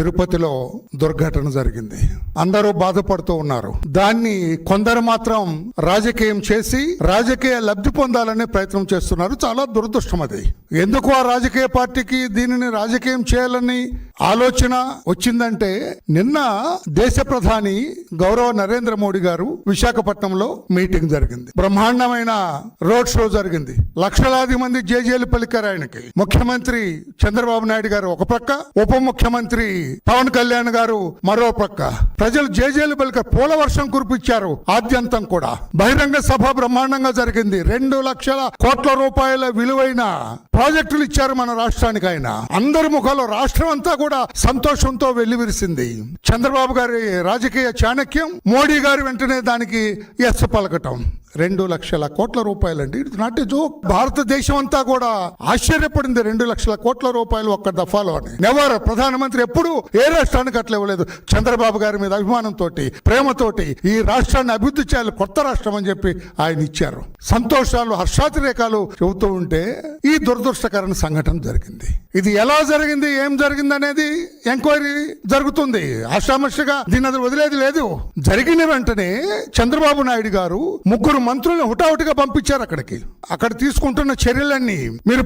తిరుపతిలో దుర్ఘటన జరిగింది. అందరూ బాధపడుతూ ఉన్నారు. దాన్ని కొందరు మాత్రం రాజకీయం చేసి రాజకీయ లబ్ధి పొందాలనే ప్రయత్నం చేస్తున్నారు. చాలా దురదృష్టం అది. ఎందుకు ఆ రాజకీయ పార్టీకి దీనిని రాజకీయం చేయాలని ఆలోచన వచ్చిందంటే నిన్న దేశ ప్రధాని గౌరవ నరేంద్ర మోడీ గారు విశాఖపట్నంలో మీటింగ్ జరిగింది. బ్రహ్మాండమైన రోడ్ షో జరిగింది. లక్షలాది మంది జేజేలు పలికారు ఆయనకి. ముఖ్యమంత్రి చంద్రబాబు నాయుడు గారు ఒక పక్క ఉప ముఖ్యమంత్రి పవన్ కళ్యాణ్ గారు మరో ప్రక్క. ప్రజలు జేజేలు పలికారు పూల వర్షం కురిపించారు. ఆద్యంతం కూడా. బహిరంగ సభ బ్రహ్మాండంగా జరిగింది. రెండు లక్షల కోట్ల రూపాయల విలువైన ప్రాజెక్టులు ఇచ్చారు మన రాష్ట్రానికి ఆయన. అందరి ముఖాలు రాష్ట్రం అంతా కూడా సంతోషంతో వెల్లివిరిసింది. చంద్రబాబు గారి రాజకీయ చాణక్యం మోడీ గారు వెంటనే దానికి ఎస్ పలకటం. రెండు లక్షల కోట్ల రూపాయలండి. It's not a joke. భారతదేశం అంతా కూడా ఆశ్చర్యపడింది రెండు లక్షల కోట్ల రూపాయలు ఒక్క దఫాలో అని. నెవర్ ప్రధానమంత్రి ఎప్పుడు ఏ రాష్ట్రానికి అట్లా ఇవ్వలేదు. చంద్రబాబు గారి మీద అభిమానంతో ప్రేమతోటి ఈ రాష్ట్రాన్ని అభివృద్ధి చేయాలి కొత్త రాష్ట్రం అని చెప్పి ఆయన ఇచ్చారు. సంతోషాలు హర్షాతిరేకాలు చెబుతూ ఉంటే ఈ దురదృష్టకరణ సంఘటన జరిగింది. ఇది ఎలా జరిగింది ఏం జరిగింది అనేది ఎంక్వైరీ జరుగుతుంది. ఆశామర్షగా దీన్ని అది వదిలేది లేదు. జరిగిన వెంటనే చంద్రబాబు నాయుడు గారు ముగ్గురు మంత్రులను హుటాహుటిగా పంపించారు అక్కడికి. అక్కడ తీసుకుంటున్న చర్యలన్నీ మీరు